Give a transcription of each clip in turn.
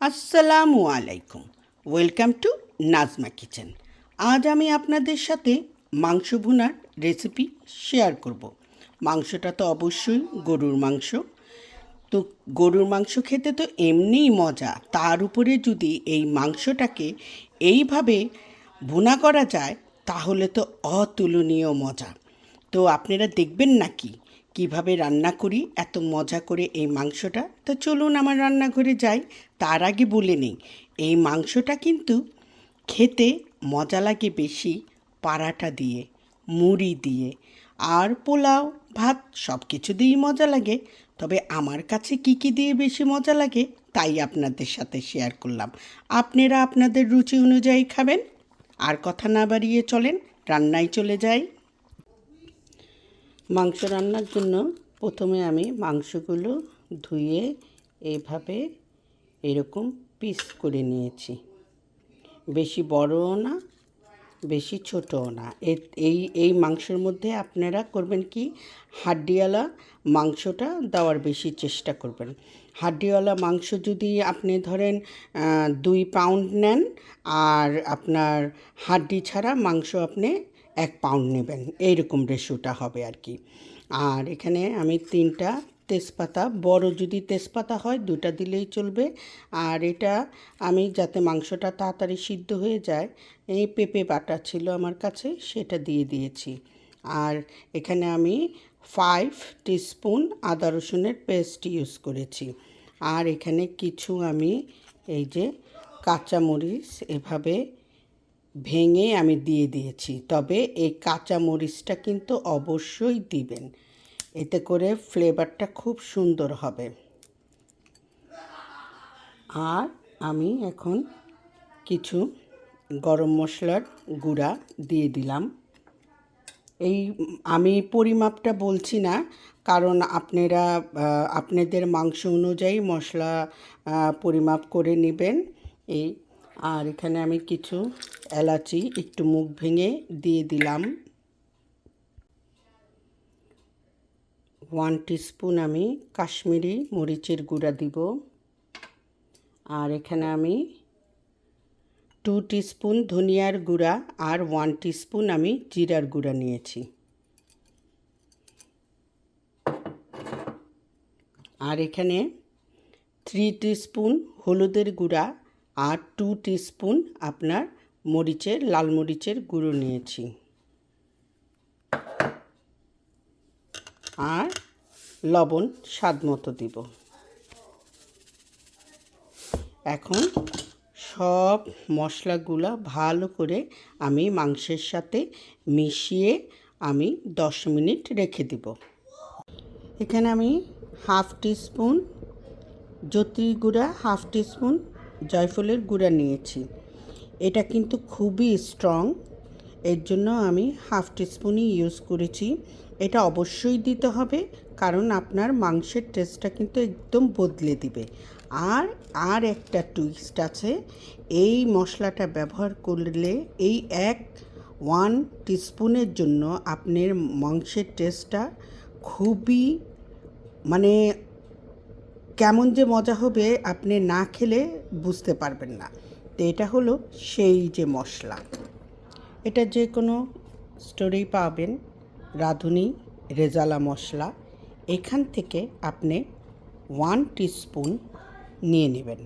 আসসালামু আলাইকুম। Welcome to Nazma kitchen আজ আমি আপনাদের সাথে মাংস ভুনার রেসিপি শেয়ার করব। মাংসটা তো অবশ্যই গরুর মাংস। তো গরুর মাংস খেতে তো এমনিই মজা। তার উপরে যদি এই মাংসটাকে এইভাবে ভুনা করা যায়, তাহলে তো অতুলনীয় মজা। তো আপনারা দেখবেন নাকি কীভাবে রান্না করি, এত মজা করে এই মাংসটা? তো চলুন আমার রান্নাঘরে যাই, তার আগে বলে নেই। এই মাংসটা কিন্তু খেতে মজা লাগে বেশি পাড়াটা দিয়ে, মুড়ি দিয়ে, আর পোলাও, ভাত সব কিছু দিয়েই মজা লাগে। তবে আমার কাছে কি কি দিয়ে বেশি মজা লাগে, তাই আপনাদের সাথে শেয়ার করলাম। আপনারা আপনাদের রুচি অনুযায়ী খাবেন। আর কথা না বাড়িয়ে চলেন, রান্নায় চলে যাই। মাংস রান্নার জন্য প্রথমে আমি মাংসগুলো ধুয়ে এইভাবে এরকম পিস করে নিয়েছি। বেশি বড়ও না, বেশি ছোটও না। এই এই মাংসের মধ্যে আপনারা করবেন কি, হাড্ডিওয়ালা মাংসটা দেওয়ার বেশি চেষ্টা করবেন। হাড্ডিওয়ালা মাংস যদি আপনি ধরেন দুই পাউন্ড নেন, আর আপনার হাড্ডি ছাড়া মাংস আপনি এক পাউন্ড নেবেন। এইরকম রেশোটা হবে আর কি। আর এখানে আমি তিনটা তেজপাতা, বড় যদি তেজপাতা হয় দুটা দিলেই চলবে। আর এটা আমি যাতে মাংসটা তাড়াতাড়ি সিদ্ধ হয়ে যায়, এই পেঁপে বাটা ছিল আমার কাছে, সেটা দিয়ে দিয়েছি। আর এখানে আমি ফাইভ টিস্পুন আদা রসুনের পেস্ট ইউজ করেছি। আর এখানে কিছু আমি এই যে কাঁচামরিচ এভাবে ভেঙে আমি দিয়ে দিয়েছি। তবে এই কাঁচা মরিচটা কিন্তু অবশ্যই দিবেন। এতে করে ফ্লেভারটা খুব সুন্দর হবে। আর আমি এখন কিছু গরম মশলার গুঁড়া দিয়ে দিলাম। এই আমি পরিমাপটা বলছি না, কারণ আপনারা আপনাদের মাংস অনুযায়ী মশলা পরিমাপ করে নেবেন। এই, আর এখানে আমি কিছু এলাচি একটু মুখ ভেঙে দিয়ে দিলাম। ওয়ান টিস্পুন আমি কাশ্মীরি মরিচের গুঁড়া দিব। আর এখানে আমি টু টিস্পুন ধনিয়ার গুঁড়া আর ওয়ান টিস্পুন আমি জিরার গুঁড়া নিয়েছি। আর এখানে থ্রি টিস্পুন হলুদের গুঁড়া আর টু টিস্পুন আপনার মরিচের, লাল মরিচের গুঁড়ো নিয়েছি। আর লবণ স্বাদ মতো দিব। এখন সব মশলাগুলো ভালো করে আমি মাংসের সাথে মিশিয়ে আমি দশ মিনিট রেখে দিব। এখানে আমি হাফ টিস্পুন জ্যোতি গুঁড়া, হাফ টিস্পুন, জয়ফলের গুঁড়া নিয়েছি। এটা কিন্তু খুবই স্ট্রং এর জন্য আমি হাফ টিস্পুনই ইউজ করেছি। এটা অবশ্যই দিতে হবে, কারণ আপনার মাংসের টেস্টটা কিন্তু একদম বদলে দিবে। আর আর একটা টুইস্ট আছে, এই মশলাটা ব্যবহার করলে এই এক ওয়ান টিস্পুনের জন্য আপনার মাংসের টেস্টটা খুবই মানে কেমন যে মজা হবে, আপনি না খেলে বুঝতে পারবেন না। তো এটা হলো সেই যে মশলা। এটা যে কোনো স্টোরেই পাবেন রাঁধুনি রেজালা মশলা। এখান থেকে আপনি ওয়ান টিস্পুন নিয়ে নেবেন।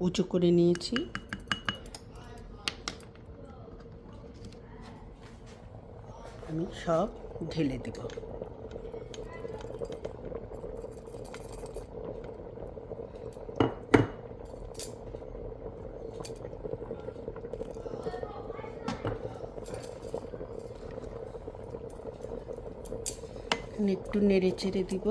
উঁচু করে নিয়েছি। আমি সব ঢেলে দেব। একটু নেড়ে চেড়ে দিব।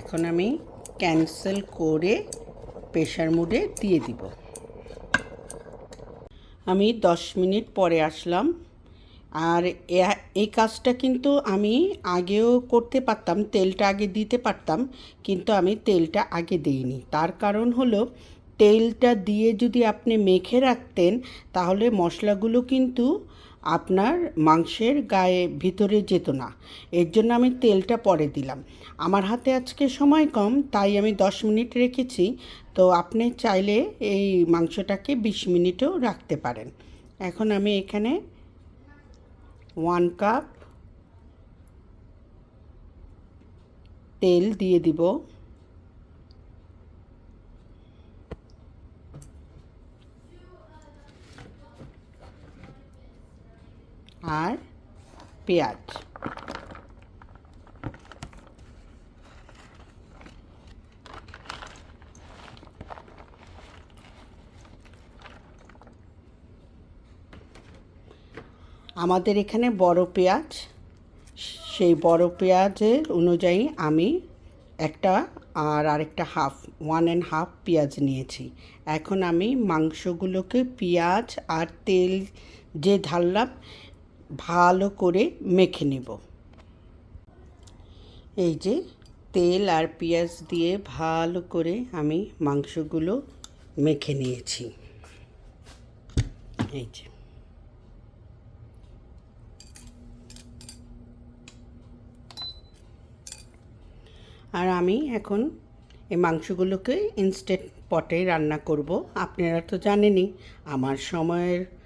এখন আমি ক্যান্সেল করে প্রেশার মুডে দিয়ে দিব। আমি দশ মিনিট পরে আসলাম। আর এই কাজটা কিন্তু আমি আগেও করতে পারতাম, তেলটা আগে দিতে পারতাম, কিন্তু আমি তেলটা আগে দিইনি। তার কারণ হলো তেলটা দিয়ে যদি আপনি মেখে রাখতেন, তাহলে মশলাগুলো কিন্তু আপনার মাংসের গায়ে ভিতরে যেত না। এর জন্য আমি তেলটা পরে দিলাম। আমার হাতে আজকে সময় কম, তাই আমি দশ মিনিট রেখেছি। তো আপনি চাইলে এই মাংসটাকে বিশ মিনিটও রাখতে পারেন। এখন আমি এখানে ওয়ান কাপ তেল দিয়ে দিব। আর পেঁয়াজ। আমাদের এখানে বড় পেঁয়াজ, সেই বড় পেঁয়াজের অনুযায়ী আমি একটা আর আরেকটা হাফ ওয়ান অ্যান্ড হাফ পেঁয়াজ নিয়েছি। এখন আমি মাংসগুলোকে পেঁয়াজ আর তেল যে ঢাললাম ভালো করে মেখে নেব। এই যে তেল আর পেঁয়াজ দিয়ে ভালো করে আমি মাংসগুলো মেখে নিয়েছি। এই যে। আর আমি এখন এই মাংসগুলোকে ইনস্ট্যান্ট পটে রান্না করব। আপনারা তো জানেনই, আমার সময়ের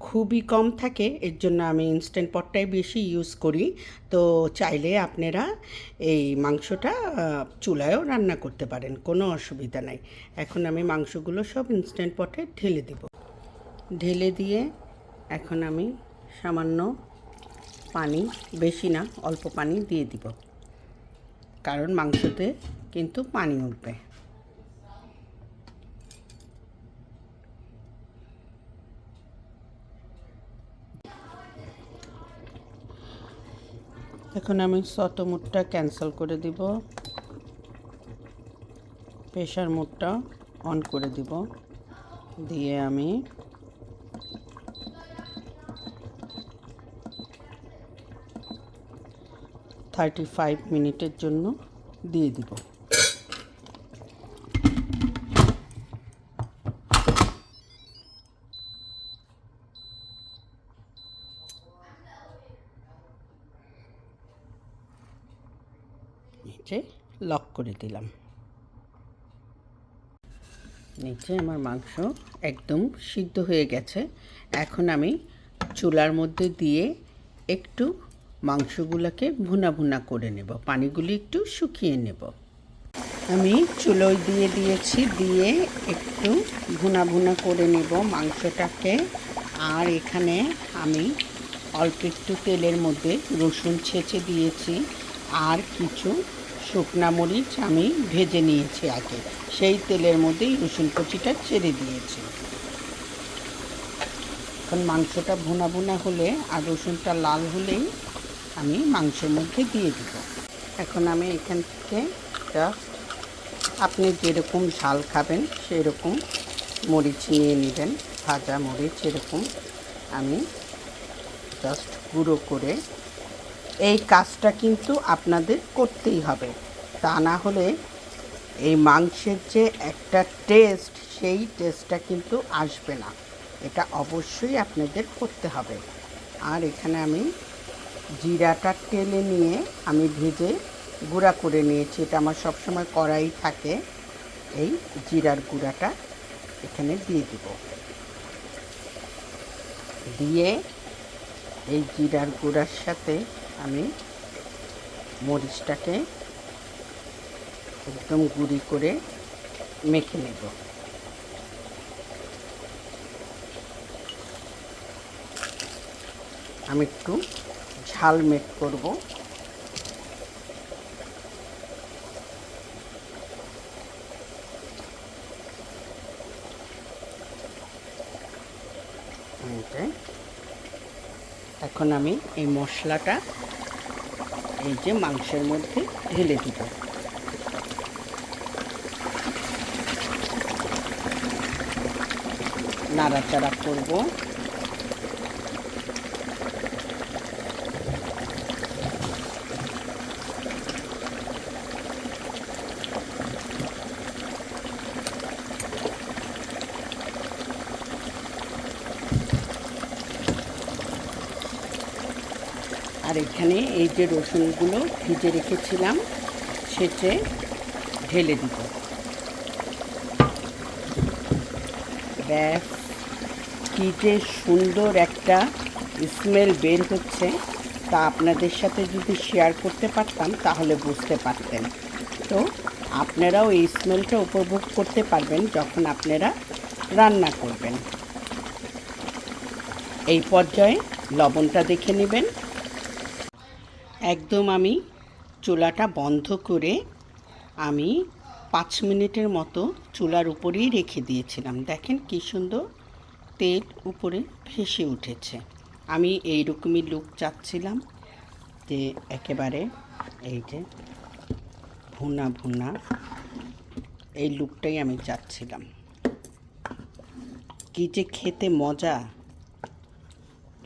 খুবই কম থাকে, এর জন্য আমি ইনস্ট্যান্ট পটটাই বেশি ইউজ করি। তো চাইলে আপনারা এই মাংসটা চুলায়ও রান্না করতে পারেন, কোনো অসুবিধা নাই। এখন আমি মাংসগুলো সব ইনস্ট্যান্ট পটে ঢেলে দেব। ঢেলে দিয়ে এখন আমি সামান্য পানি, বেশি না, অল্প পানি দিয়ে দিব। কারণ মাংসতে কিন্তু পানি উঠবে। এখন আমি শত মুডটা ক্যান্সেল করে দিব। প্রেশার মুডটা অন করে দিব। দিয়ে আমি থার্টি ফাইভ মিনিটের জন্য দিয়ে দিব। নিচে লক করে দিলাম। নিচে আমার মাংস একদম সিদ্ধ হয়ে গেছে। এখন আমি চুলার মধ্যে দিয়ে একটু মাংসগুলোকে ভুনা ভুনা করে নেব, পানিগুলি একটু শুকিয়ে নেব। আমি চুলোয় দিয়ে দিয়েছি, দিয়ে একটু ভুনা ভুনা করে নেব মাংসটাকে। আর এখানে আমি অল্প একটু তেলের মধ্যে রসুন ছেঁচে দিয়েছি। আর কিছু শুকনা মরিচ আমি ভেজে নিয়েছি আগে। সেই তেলের মধ্যেই রসুন কুচিটা ছেড়ে দিয়েছি। এখন মাংসটা ভুনা ভুনা হলে আর রসুনটা লাল হলেই আমি মাংসের মধ্যে দিয়ে দিব। এখন আমি এখান থেকে জাস্ট আপনি যেরকম ঝাল খাবেন সেরকম মরিচ নিয়ে নেবেন। ভাজা মরিচ এরকম আমি জাস্ট গুঁড়ো করে এই কাজটা কিন্তু আপনাদের করতেই হবে। তা না হলে এই মাংসের যে একটা টেস্ট সেই টেস্টটা কিন্তু আসবে না। এটা অবশ্যই আপনাদের করতে হবে। আর এখানে আমি জিরাটা টেলে নিয়ে আমি ভেজে গুঁড়া করে নিয়েছি। এটা আমার সবসময় কড়াই থাকে। এই জিরার গুঁড়াটা এখানে দিয়ে দিব। দিয়ে এই জিরার গুঁড়ার সাথে আমি মরিচটাকে একদম গুঁড়ি করে মেখে নেব আমি একটু ঝাল মেট করব এইটাই। এখন আমি এই মশলাটা এই যে মাংসের মধ্যে ঢেলে দিব। নাড়াচাড়া করব। এখানে এই যে রসুনগুলো ভিজে রেখেছিলাম সেচে ঢেলে দিব। ব্যাস, কী যে সুন্দর একটা স্মেল বের হচ্ছে, তা আপনাদের সাথে যদি শেয়ার করতে পারতাম, তাহলে বুঝতে পারতেন। তো আপনারাও এই স্মেলটা উপভোগ করতে পারবেন যখন আপনারা রান্না করবেন। এই পর্যায়ে লবণটা দেখে নেবেন। একদম আমি চুলাটা বন্ধ করে আমি পাঁচ মিনিটের মতো চুলার উপরেই রেখে দিয়েছিলাম। দেখেন কী সুন্দর তেল উপরে ভেসে উঠেছে। আমি এই রকমই লুক চাচ্ছিলাম যে একেবারে এই যে ভুনা ভুনা এই লুকটাই আমি চাচ্ছিলাম। কী যে খেতে মজা।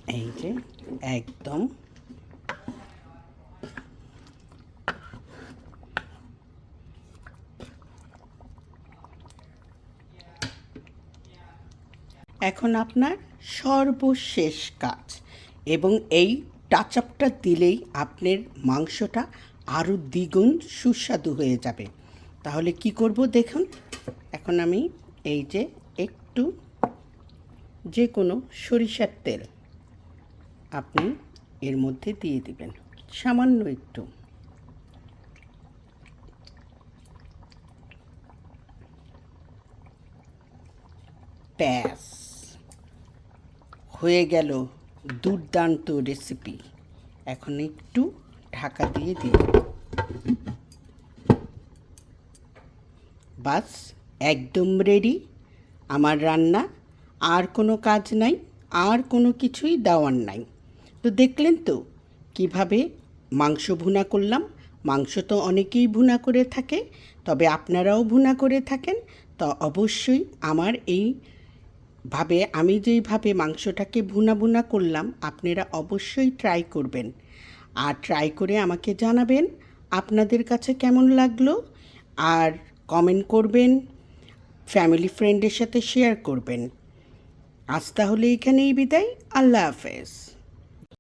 এই যে একদম এখন আপনার সর্বশেষ কাজ। এবং এই টাচ আপটা দিলেই আপনার মাংসটা আরও দ্বিগুণ সুস্বাদু হয়ে যাবে। তাহলে কি করব দেখুন। এখন আমি এই যে একটু যে কোনো সরিষার তেল আপনি এর মধ্যে দিয়ে দিবেন। সামান্য একটু। ব্যাস। হয়ে গেল দুর্দান্ত রেসিপি এখন একটু ঢাকা দিয়ে দিই। বাস, একদম রেডি আমার রান্না, আর কোনো কাজ নাই, আর কোনো কিছুই দেওয়ার নাই। তো দেখলেন তো, কীভাবে মাংস ভুনা করলাম। মাংস তো অনেকেই ভুনা করে থাকে, তবে আপনারাও ভুনা করে থাকেন। তো অবশ্যই আমার এই ভাবে আমি যেইভাবে মাংসটাকে ভুনা ভুনা করলাম, আপনারা অবশ্যই ট্রাই করবেন। আর ট্রাই করে আমাকে জানাবেন আপনাদের কাছে কেমন লাগল। আর কমেন্ট করবেন ফ্যামিলি ফ্রেন্ডের সাথে শেয়ার করবেন। আজ তাহলে এখানেই বিদায়, আল্লাহ হাফেজ।